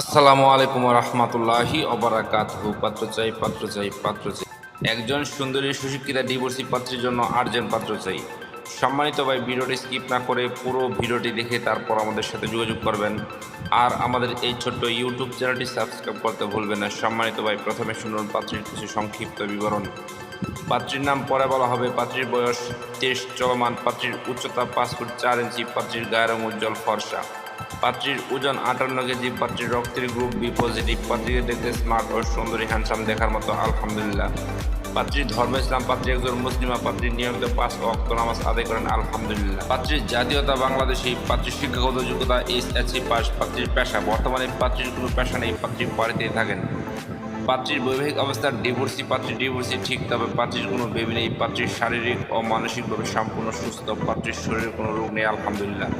আসসালামু আলাইকুম রহমতুল্লাহি অবরাকাতহু পাত্র চাই পাত্র চাই পাত্র চাই একজন সুন্দরী সুশিক্ষিতা ডিভোর্সি পাত্রের জন্য আর্জেন্ট পাত্র চাই সম্মানিত ভাই, ভিডিওটি স্কিপ না করে পুরো ভিডিওটি দেখে তারপর আমাদের সাথে যোগাযোগ করবেন। আর আমাদের এই ছোট্ট ইউটিউব চ্যানেলটি সাবস্ক্রাইব করতে ভুলবেন না। সম্মানিত ভাই, প্রথমে শুনুন পাত্রীর কিছু সংক্ষিপ্ত বিবরণ। পাত্রীর নাম পরে বলা হবে। পাত্রীর বয়স তেইশ চলমান। পাত্রীর উচ্চতা পাঁচ ফুট চার ইঞ্চি। পাত্রীর গায়ের উজ্জ্বল ফর্সা। পাত্রীর ওজন আটান্ন কেজি পাত্রীর রক্তের গ্রুপ বি পজিটিভ পাত্রীকে দেখতে স্মার্ট ও সুন্দরী হ্যান্ডসাম দেখার মতো, আলহামদুলিল্লাহ। পাত্রীর ধর্ম ইসলাম, পাত্রী একজন মুসলিমা পাত্রী নিয়মিত পাঁচ অক্ত নামাজ আদায় করেন, আলহামদুলিল্লাহ। পাত্রীর জাতীয়তা বাংলাদেশি, পাত্রীর শিক্ষাগত যোগ্যতা এইচ এসি পাস, পাত্রীর পেশা। বর্তমানে পাত্রীর কোনো পেশা নেই, পাত্রী বাড়িতেই থাকেন। পাত্রীর বৈবাহিক অবস্থার ডিভোর্সি পাত্রী ডিভোর্সি ঠিক, তবে পাত্রীর কোনো বেবি নেই, পাত্রীর শারীরিক ও মানসিকভাবে সম্পূর্ণ সুস্থ, পাত্রীর শরীরে কোনো রোগ নেই, আলহামদুলিল্লাহ।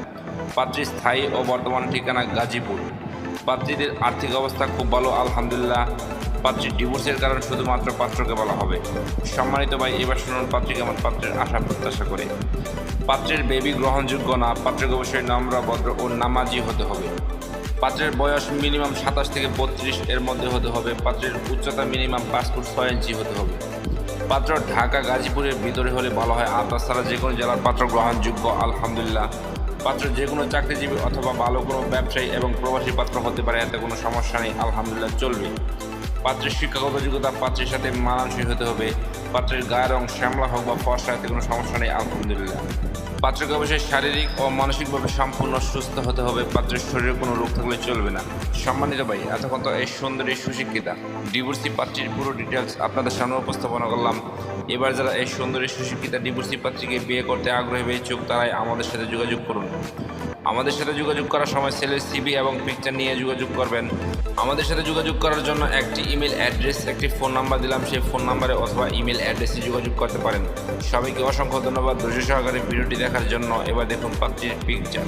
পাত্রীর স্থায়ী ও বর্তমান ঠিকানা গাজীপুর। পাত্রীদের আর্থিক অবস্থা খুব ভালো, আলহামদুলিল্লাহ। পাত্রীর ডিভোর্সের কারণ শুধুমাত্র পাত্রকে বলা হবে। সম্মানিত ভাই, এবার শুনুন পাত্রীকে আমার পাত্রের আশা প্রত্যাশা করে। পাত্রের বেবি গ্রহণযোগ্য না, পাত্রকে অবশ্যই নম্র, ভদ্র ও নামাজি হতে হবে। পাত্রের বয়স মিনিমাম সাতাশ থেকে বত্রিশ, এর মধ্যে হতে হবে। পাত্রের উচ্চতা মিনিমাম পাঁচ ফুট ছয় ইঞ্চি হতে হবে। পাত্র ঢাকা গাজীপুরের ভিতরে হলে ভালো হয়। আর তাছাড়া যে কোনো জেলার পাত্র গ্রহণযোগ্য, আলহামদুলিল্লাহ। পাত্র যে কোনো চাকরিজীবী অথবা ভালো কোনো ব্যবসায়ী এবং প্রবাসী পাত্র হতে পারে, এতে কোনো সমস্যা নেই। আলহামদুলিল্লাহ, চলবে। পাত্রের শিক্ষাগত যোগ্যতা পাত্রের সাথে মানানসই হতে হবে। পাত্রের গায়ের রং শ্যামলা হোক বা ফর্সা কোনো সমস্যা নেই, আলহামদুলিল্লাহ। পাত্রকে অবশ্যই শারীরিক ও মানসিকভাবে সম্পূর্ণ সুস্থ হতে হবে। পাত্রের শরীরে কোনো রোগ থাকলে চলবে না। সম্মানিত ভাই, এতক্ষণ তো এই সুন্দরী সুশিক্ষিতা। ডিভোর্সি পাত্রীর পুরো ডিটেলস আপনাদের সামনে উপস্থাপনা করলাম। এবার যারা এই সুন্দরী সুশিক্ষিতা, ডিভোর্সি পাত্রীকে বিয়ে করতে আগ্রহী হয়ে ইচ্ছুক তারাই আমাদের সাথে যোগাযোগ করুন। আমাদের সাথে যোগাযোগ করার সময় ছেলের সিবি এবং পিকচার নিয়ে যোগাযোগ করবেন। আমাদের সাথে যোগাযোগ করার জন্য একটি ইমেল অ্যাড্রেস একটি ফোন নাম্বার দিলাম, সেই ফোন নাম্বারে অথবা ইমেল অ্যাড্রেসে যোগাযোগ করতে পারেন। সবাইকে অসংখ্য ধন্যবাদ ধৈর্য সহকারে ভিডিওটি দেখার জন্য। এবার দেখুন পাত্রীর পিকচার